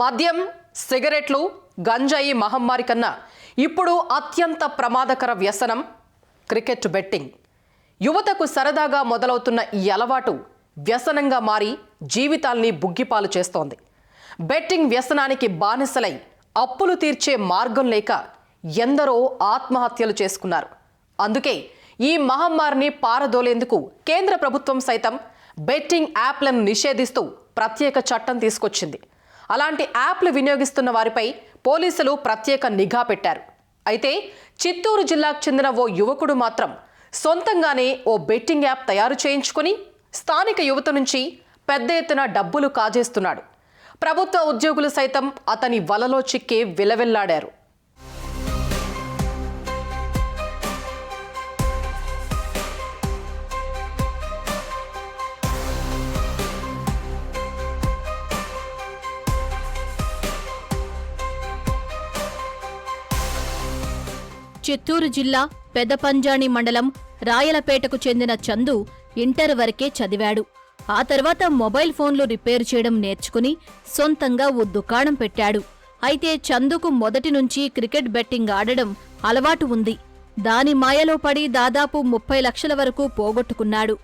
మద్యం సిగరెట్లు గంజాయి మహమ్మారి కన్నా ఇప్పుడు అత్యంత ప్రమాదకర వ్యసనం క్రికెట్ బెట్టింగ్. యువతకు సరదాగా మొదలవుతున్న ఈ అలవాటు వ్యసనంగా మారి జీవితాల్ని బుగ్గిపాలు చేస్తోంది. బెట్టింగ్ వ్యసనానికి బానిసలై అప్పులు తీర్చే మార్గం లేక ఎందరో ఆత్మహత్యలు చేసుకున్నారు. అందుకే ఈ మహమ్మారిని పారదోలేందుకు కేంద్ర ప్రభుత్వం సైతం బెట్టింగ్ యాప్లను నిషేధిస్తూ ప్రత్యేక చట్టం తీసుకొచ్చింది. అలాంటి యాప్లు వినియోగిస్తున్న వారిపై పోలీసులు ప్రత్యేక నిఘా పెట్టారు. అయితే చిత్తూరు జిల్లాకు చెందిన ఓ యువకుడు మాత్రం సొంతంగానే ఓ బెట్టింగ్ యాప్ తయారు చేయించుకుని స్థానిక యువత నుంచి పెద్ద ఎత్తున డబ్బులు కాజేస్తున్నాడు. ప్రభుత్వ ఉద్యోగులు సైతం అతని వలలో చిక్కే విలవెల్లాడారు. చిత్తూరు జిల్లా పెదపంజాణి మండలం రాయలపేటకు చెందిన చందు ఇంటర్ వరకే చదివాడు. ఆ తర్వాత మొబైల్ ఫోన్లు రిపేర్ చేయడం నేర్చుకుని సొంతంగా ఓ దుకాణం పెట్టాడు. అయితే చందుకు మొదటి నుంచి క్రికెట్ బెట్టింగ్ ఆడడం అలవాటు ఉంది. దాని మాయలో పడి దాదాపు ముప్పై లక్షల వరకు పోగొట్టుకున్నాడు.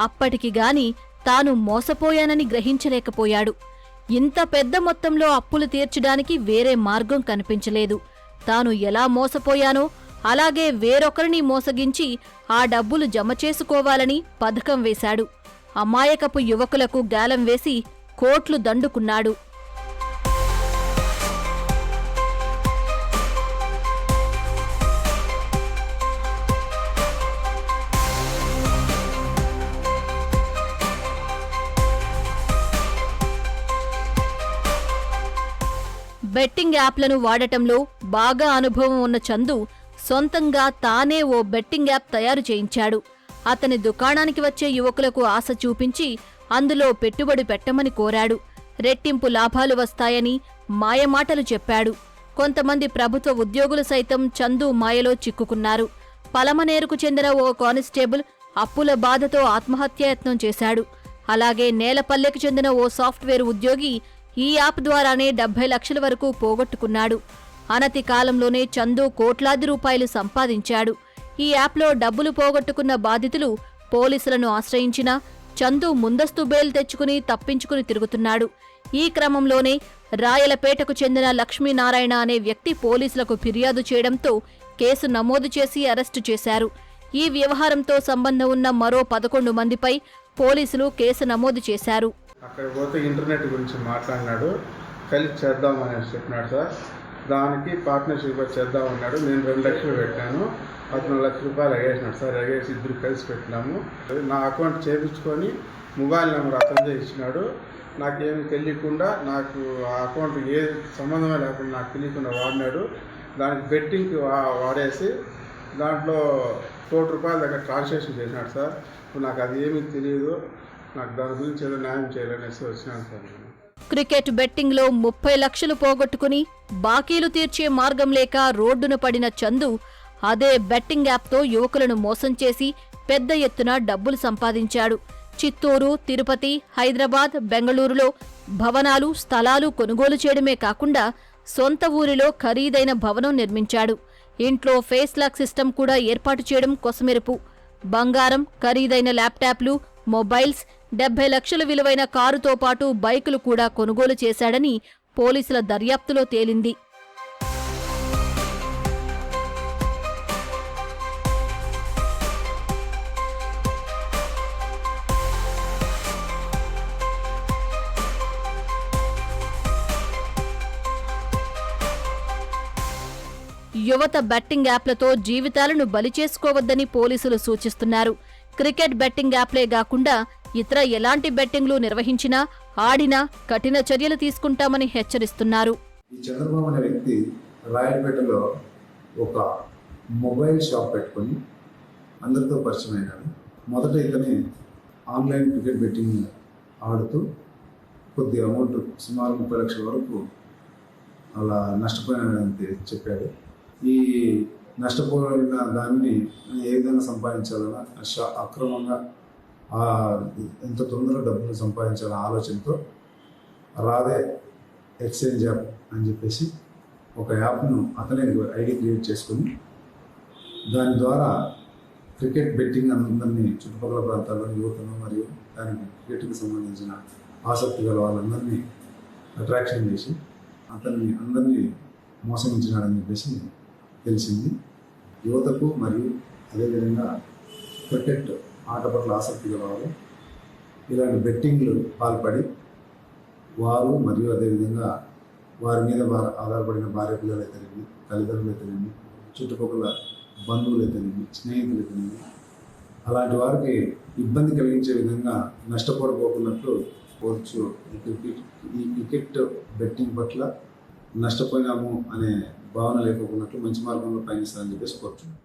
అప్పటికి గాని తాను మోసపోయానని గ్రహించలేకపోయాడు. ఇంత పెద్ద మొత్తంలో అప్పులు తీర్చడానికి వేరే మార్గం కనిపించలేదు. తాను ఎలా మోసపోయానో అలాగే వేరొకరిని మోసగించి ఆ డబ్బులు జమ చేసుకోవాలని పథకం వేశాడు. అమాయకపు యువకులకు గాలం వేసి కోట్లు దండుకున్నాడు. బెట్టింగ్ యాప్లను వాడటంలో బాగా అనుభవం ఉన్న చందు సొంతంగా తానే ఓ బెట్టింగ్ యాప్ తయారు చేయించాడు. అతని దుకాణానికి వచ్చే యువకులకు ఆశ చూపించి అందులో పెట్టుబడి పెట్టమని కోరాడు. రెట్టింపు లాభాలు వస్తాయని మాయమాటలు చెప్పాడు. కొంతమంది ప్రభుత్వ ఉద్యోగులు సైతం చందు మాయలో చిక్కుకున్నారు. పలమనేరుకు చెందిన ఓ కానిస్టేబుల్ అప్పుల బాధతో ఆత్మహత్యాయత్నం చేశాడు. అలాగే నేలపల్లెకు చెందిన ఓ సాఫ్ట్వేర్ ఉద్యోగి ఈ యాప్ ద్వారానే డెబ్బై లక్షల వరకు పోగొట్టుకున్నాడు. అనతి కాలంలోనే చందు కోట్లాది రూపాయలు సంపాదించాడు. ఈ యాప్లో డబ్బులు పోగొట్టుకున్న బాధితులు పోలీసులను ఆశ్రయించినా చందు ముందస్తు బెయిల్ తెచ్చుకుని తప్పించుకుని తిరుగుతున్నాడు. ఈ క్రమంలోనే రాయలపేటకు చెందిన లక్ష్మీనారాయణ అనే వ్యక్తి పోలీసులకు ఫిర్యాదు చేయడంతో కేసు నమోదు చేసి అరెస్టు చేశారు. ఈ వ్యవహారంతో సంబంధం ఉన్న మరో పదకొండు మందిపై పోలీసులు కేసు నమోదు చేశారు. అక్కడ పోతే ఇంటర్నెట్ గురించి మాట్లాడినాడు. కలిసి చేద్దామని చెప్పినాడు సార్. దానికి పార్ట్నర్షిప్ చేద్దాం అన్నాడు. నేను రెండు లక్షలు పెట్టాను. అతను లక్ష రూపాయలు ఎగేసినాడు. సార్ ఎగేసి ఇద్దరు కలిసి పెట్టినాము. నా అకౌంట్ చేపించుకొని మొబైల్ నెంబర్ అతనిదే ఇచ్చినాడు. నాకేమి తెలియకుండా నాకు ఆ అకౌంట్ ఏ సంబంధమే లేకుండా నాకు తెలియకుండా వాడినాడు. దానికి బెట్టింగ్కి వాడేసి దాంట్లో కోటి రూపాయల దగ్గర ట్రాన్సాక్షన్ చేసినాడు సార్. నాకు అది ఏమీ తెలియదు. నాకు దాని గురించి ఏదో న్యాయం చేయాలనేసి వచ్చినాను సార్. నేను క్రికెట్ బెట్టింగ్లో ముప్పై లక్షలు పోగొట్టుకుని బాకీలు తీర్చే మార్గం లేక రోడ్డున పడిన చందు అదే బెట్టింగ్ యాప్తో యువకులను మోసం చేసి పెద్ద ఎత్తున డబ్బులు సంపాదించాడు. చిత్తూరు తిరుపతి హైదరాబాద్ బెంగళూరులో భవనాలు స్థలాలు కొనుగోలు చేయడమే కాకుండా సొంత ఊరిలో ఖరీదైన భవనం నిర్మించాడు. ఇంట్లో ఫేస్ లాక్ సిస్టమ్ కూడా ఏర్పాటు చేయడం కొసమెరుపు. బంగారం ఖరీదైన ల్యాప్టాప్లు మొబైల్స్ డెబ్బై లక్షల విలువైన కారుతో పాటు బైకులు కూడా కొనుగోలు చేశాడని పోలీసుల దర్యాప్తులో తేలింది. యువత బెట్టింగ్ యాప్లతో జీవితాలను బలి చేసుకోవద్దని పోలీసులు సూచిస్తున్నారు. క్రికెట్ బెట్టింగ్ యాప్లే కాకుండా ఇతర ఎలాంటి బెట్టింగ్లు నిర్వహించినా ఆడినా కఠిన చర్యలు తీసుకుంటామని హెచ్చరిస్తున్నారు. ఈ చంద్రబాబు అనే వ్యక్తి రాయలపేటలో ఒక మొబైల్ షాప్ పెట్టుకొని అందరితో పరిచయం అయినాడు మొదట ఇతని ఆన్లైన్ క్రికెట్ బెట్టింగ్ ఆడుతూ కొద్ది అమౌంట్ సుమారు ముప్పై లక్షల వరకు అలా నష్టపోయినాడంతే చెప్పాడు. ఈ నష్టపోయిన దాన్ని ఏ విధంగా సంపాదించాలన్నా షా అక్రమంగా ఎంత తొందరగా డబ్బులు సంపాదించాలనే ఆలోచనతో రాదే ఎక్స్చేంజ్ యాప్ అని చెప్పేసి ఒక యాప్ను అతనే ఐడి క్రియేట్ చేసుకుని దాని ద్వారా క్రికెట్ బెట్టింగ్ అందరినీ చుట్టుపక్కల ప్రాంతాల్లో యువతను మరియు దానికి క్రికెట్కి సంబంధించిన ఆసక్తి గల వాళ్ళందరినీ అట్రాక్షన్ చేసి అతన్ని అందరినీ మోసగించినాడని చెప్పేసి తెలిసింది. యువతకు మరియు అదేవిధంగా క్రికెట్ ఆట పట్ల ఆసక్తి గలవారు. ఇలాంటి బెట్టింగ్లు పాల్పడి వారు మరియు అదేవిధంగా వారి మీద వారు ఆధారపడిన భార్య పిల్లలు అయితేనేమి తల్లిదండ్రులు అయితేనేమి చుట్టుపక్కల బంధువులు అయితేనేమి స్నేహితులు అయితేనేమి అలాంటి వారికి ఇబ్బంది కలిగించే విధంగా నష్టపోకపోకున్నట్లు కోర్చు ఈ క్రికెట్ ఈ క్రికెట్ బెట్టింగ్ పట్ల నష్టపోయినాము అనే భావన లేకపోకున్నట్లు మంచి మార్గంలో పయనిస్తారని చెప్పేసి కోరుచున్నాను